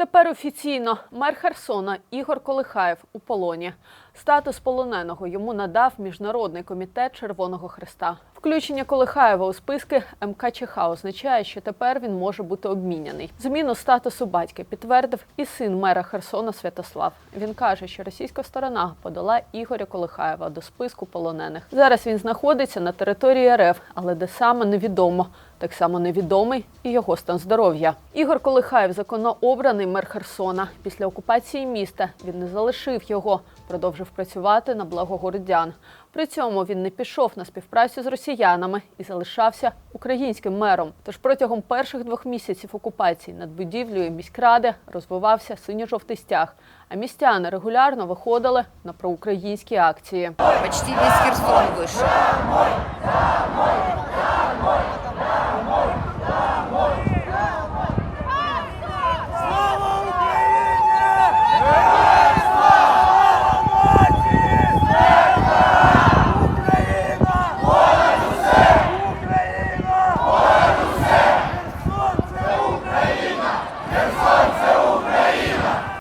Тепер офіційно мер Херсона Ігор Колихаєв у полоні. Статус полоненого йому надав Міжнародний комітет Червоного Хреста. Включення Колихаєва у списки МКЧХ означає, що тепер він може бути обміняний. Зміну статусу батька підтвердив і син мера Херсона Святослав. Він каже, що російська сторона подала Ігоря Колихаєва до списку полонених. Зараз він знаходиться на території РФ, але де саме невідомо. Так само невідомий і його стан здоров'я. Ігор Колихаєв законно обраний мер Херсона. Після окупації міста він не залишив його, продовжив працювати на благо городян. При цьому він не пішов на співпрацю з росіянами і залишався українським мером. Тож протягом перших двох місяців окупації над будівлею міськради розвивався синьо-жовтий стяг. А містяни регулярно виходили на проукраїнські акції. Почти весь Херсон вышел. –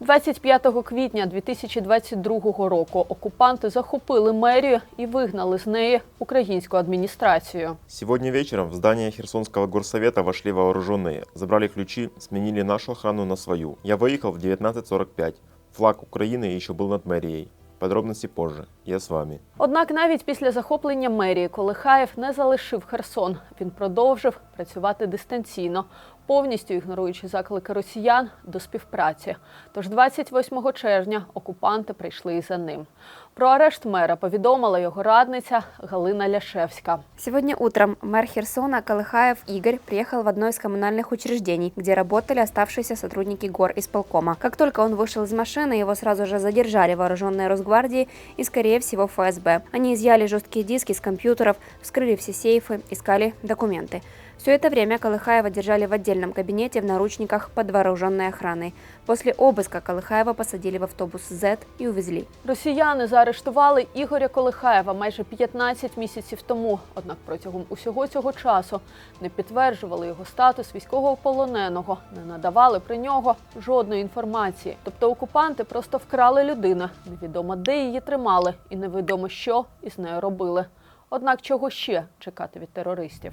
25 квітня 2022 року окупанти захопили мерію і вигнали з неї українську адміністрацію. Сегодня вечером в здание Херсонского горсовета вошли вооруженные, забрали ключи, сменили нашу охрану на свою. Я выехал в 19.45. Флаг Украины еще был над мэрией. Подробности позже. Я с вами. Однак навіть після захоплення мерії Колихаєв не залишив Херсон. Він продовжив працювати дистанційно, повністю ігноруючи заклики росіян до співпраці. Тож 28 червня окупанти прийшли і за ним. Про арешт мера повідомила його радниця Галина Ляшевська. Сегодня утром мэр Херсона Колыхаев Игорь приехал в одно из коммунальных учреждений, где работали оставшиеся сотрудники гор исполкома. Как только он вышел из машины, его сразу же задержали вооруженные Росгвардии и, скорее всего, ФСБ. Они изъяли жесткие диски с компьютеров, вскрыли все сейфы, искали документы. Все это время Колыхаева держали в отдельном кабинете в наручниках под вооруженной охраной. После обыска Колыхаева посадили в автобус Z и увезли. Росіяни заарештували Ігоря Колихаєва майже 15 місяців тому. Однак протягом усього цього часу не підтверджували його статус військового полоненого, не надавали про нього жодної інформації. Тобто окупанти просто вкрали людину. Невідомо де її тримали, і невідомо що із нею робили. Однак чого ще чекати від терористів?